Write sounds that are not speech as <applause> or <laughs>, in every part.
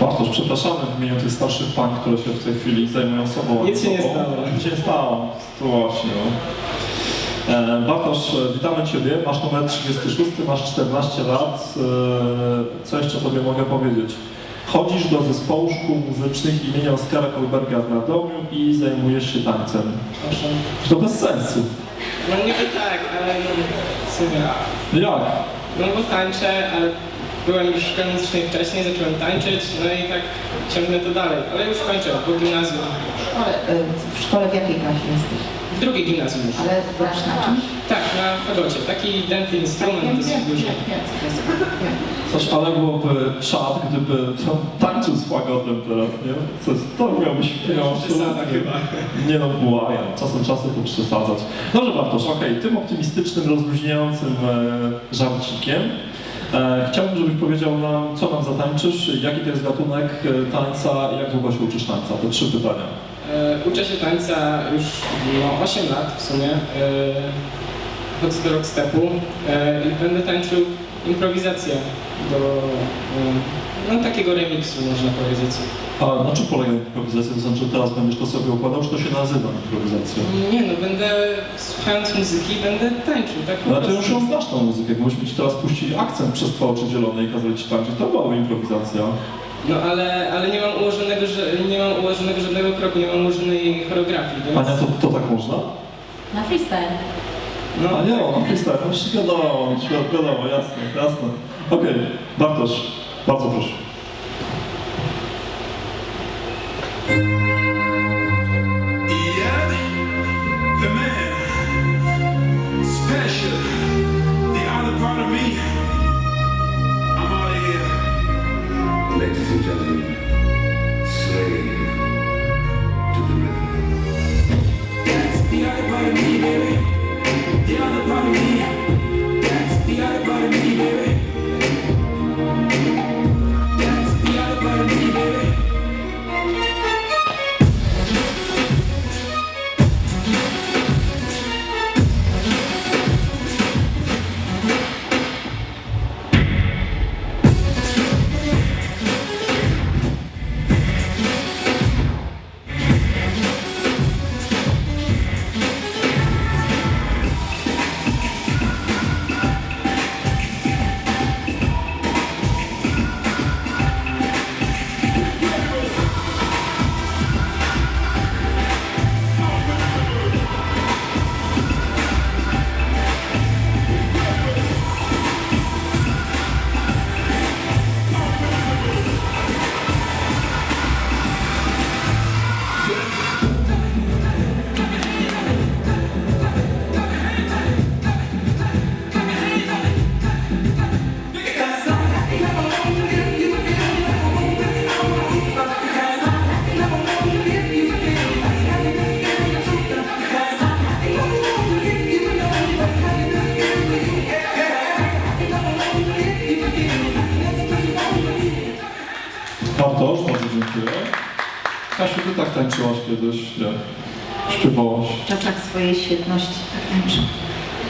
Bartosz, przepraszamy w imieniu tych starszych pań, które się w tej chwili zajmują sobą. Nic się nie stało. Nic się nie stało, to właśnie. No. E, Bartosz, witamy Ciebie. Masz numer 36, masz 14 lat. E, Co jeszcze Tobie mogę powiedzieć? Chodzisz do zespołu szkół muzycznych imienia Oskara Kolberga w Radomiu i zajmujesz się tańcem. Proszę. To bez sensu. No niby tak, ale no, w sumie. Jak? No bo tańczę, ale byłem już w muzycznej wcześniej, zacząłem tańczyć, no i tak ciągnę to dalej. Ale już kończę, po gimnazjum. szkole, y, w szkole w jakiej klasie jesteś? W drugiej gimnazjum już. Ale grasz na czymś? Tak, na fagocie. Taki dęty instrument wiem, dosyć duży. Coś, ale byłoby czad, gdyby tańczył z fagotem teraz, nie? Coś, to miałbyś miał Przesada chyba. Nie no, była, ja czasem czasem to przesadzać. Dobrze Bartosz, okej, tym optymistycznym, rozluźniającym e, żarcikiem e, chciałbym, żebyś powiedział nam, co nam zatańczysz, jaki to jest gatunek e, tańca i jak długo się uczysz tańca? To trzy pytania. E, uczę się tańca już no, 8 lat w sumie. E, chodzę do rockstepu e, i będę tańczył improwizację do e, no, takiego remiksu można powiedzieć. A na czym polega improwizacja? To znaczy, że teraz będziesz to sobie układał, czy to się nazywa improwizacją? Nie no, będę słuchając muzyki, będę tańczył, tak po No ty już ją znasz tą muzykę, jakbyśmy ci teraz puścili akcent przez twoje oczy zielone i kazali ci tańczyć, to byłaby improwizacja. No ale, ale nie mam ułożonego, że, nie mam ułożonego żadnego kroku, nie mam ułożonej choreografii, więc... Ania, to, to tak można? Na freestyle. No, A nie, no freestyle, no wiadomo, wiadomo, jasne, jasne. Okej, Bartosz, bardzo proszę. Bardzo dziękuję. Kasiu, ty tak tańczyłaś kiedyś, nie? Śpiewałaś. W czasach swojej świetności tak tańczę.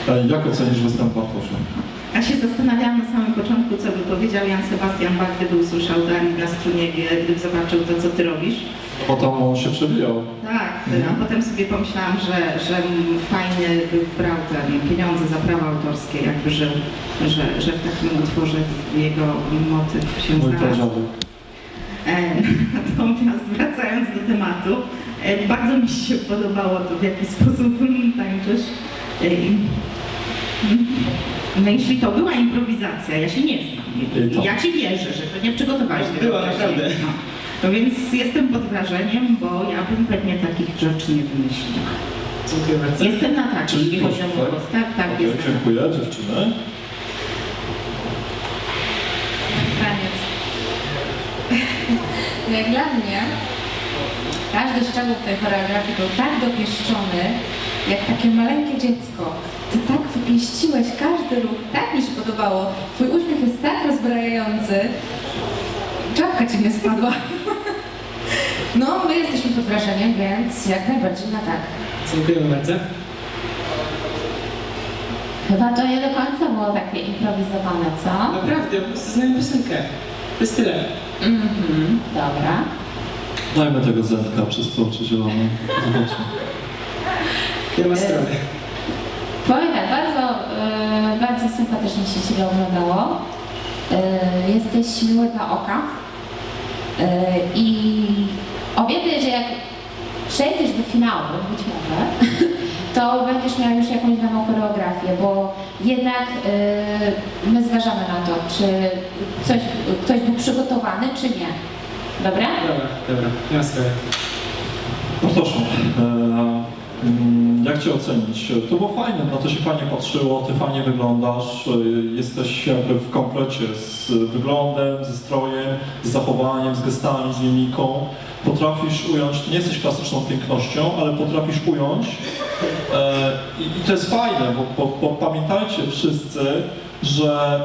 E, Jak ocenisz występ Bartosza? Ja się zastanawiałam na samym początku, co by powiedział Jan Sebastian Bach, gdyby usłyszał Dani na struniewie, gdyby zobaczył to, co ty robisz. Potem on się przewijał. Tak, a potem sobie pomyślałam, że, że fajnie by brał te pieniądze za prawa autorskie, jakby żył, że, że w takim utworze jego motyw się Mój znalazł. E, <laughs> Natomiast wracając do tematu, e, bardzo mi się podobało to, w jaki sposób <laughs> tańczysz. E, No jeśli to była improwizacja, ja się nie znam. Ja ci wierzę, że to nie przygotowałeś tego Była, naprawdę. No. więc jestem pod wrażeniem, bo ja bym pewnie takich rzeczy nie wymyśliła. Dziękuję bardzo. Jestem na tak, proszę, głos. Tak, tak, jestem. dziękuję, dziewczyny. Jak dla mnie każdy szczegół w tej choreografii był tak dopieszczony, jak takie maleńkie dziecko. Ty tak wypieściłeś każdy ruch, tak mi się podobało. Twój uśmiech jest tak rozbrajający. Czapka ci nie spadła. <laughs> No, my jesteśmy pod wrażeniem, więc jak najbardziej na tak. Dziękuję bardzo. Chyba to nie do końca było takie improwizowane, co? Naprawdę, po prostu znam piosenkę. To jest tyle. Mhm, dobra. Dajmy tego zębka przez to oczy zielone. Zobaczmy. Nie ma strony. Powiem tak, bardzo, e, bardzo sympatycznie się Ciebie oglądało. E, jesteś miły dla oka. E, I obiecuję, że jak przejdziesz do finału, być może, <laughs> to będziesz miał już jakąś daną choreografię, bo jednak e, my zważamy na to, czy coś, ktoś był przygotowany, czy nie. Dobra? Dobra, dobra, nie ma sprawy. Bartoszu, e, jak Cię ocenić? To było fajne, na to się fajnie patrzyło, Ty fajnie wyglądasz, e, jesteś jakby w komplecie z wyglądem, ze strojem, z zachowaniem, z gestami, z mimiką. Potrafisz ująć, nie jesteś klasyczną pięknością, ale potrafisz ująć e, i to jest fajne, bo, bo, bo pamiętajcie wszyscy, że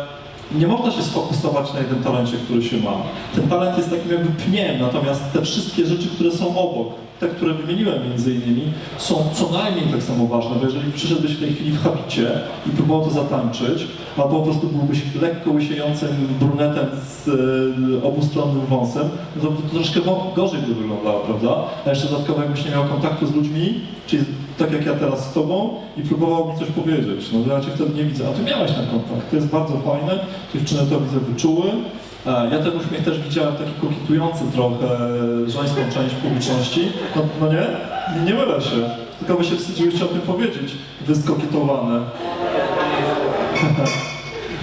nie można się sfokusować na jednym talencie, który się ma. Ten talent jest takim jakby pniem, natomiast te wszystkie rzeczy, które są obok, te, które wymieniłem między innymi, są co najmniej tak samo ważne, bo jeżeli przyszedłbyś w tej chwili w habicie i próbował to zatańczyć, albo po prostu byłbyś lekko łysiejącym brunetem z e, obustronnym wąsem, no to, to troszkę gorzej by wyglądało, prawda? A jeszcze dodatkowo jakbyś nie miał kontaktu z ludźmi, czyli tak jak ja teraz z tobą i próbował mi coś powiedzieć, no ja cię wtedy nie widzę, a ty miałeś ten kontakt, to jest bardzo fajne, dziewczyny to widzę wyczuły. E, Ja ten uśmiech też widziałem taki kokietujący trochę żeńską część publiczności. No, no nie? Nie mylę się. Tylko wy się wstydziłyście o tym powiedzieć. Wyskokietowane. <laughs>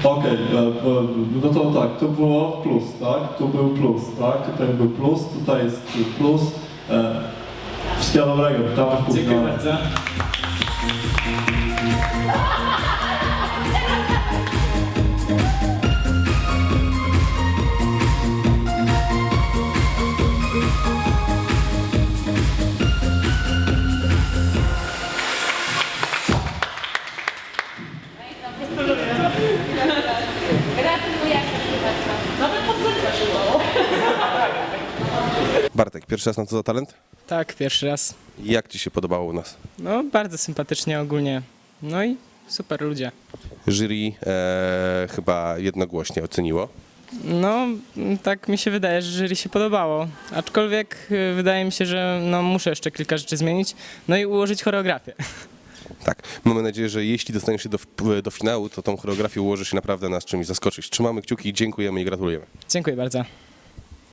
Okej, e, e, no to tak, to było plus, tak? Tu był plus, tak? Tutaj był plus, tutaj jest plus. Wszystkiego dobrego, w Dziękuję Poznaniu. bardzo. Bartek, pierwszy raz na co za talent? Tak, pierwszy raz. Jak Ci się podobało u nas? No, bardzo sympatycznie ogólnie. No i super ludzie. Jury e, chyba jednogłośnie oceniło. No, tak mi się wydaje, że jury się podobało. Aczkolwiek y, wydaje mi się, że no, muszę jeszcze kilka rzeczy zmienić. No i ułożyć choreografię. <laughs> Tak, mamy nadzieję, że jeśli dostaniesz się do, do finału, to tą choreografię ułożysz się naprawdę nas czymś zaskoczyć. Trzymamy kciuki, dziękujemy i gratulujemy. Dziękuję bardzo.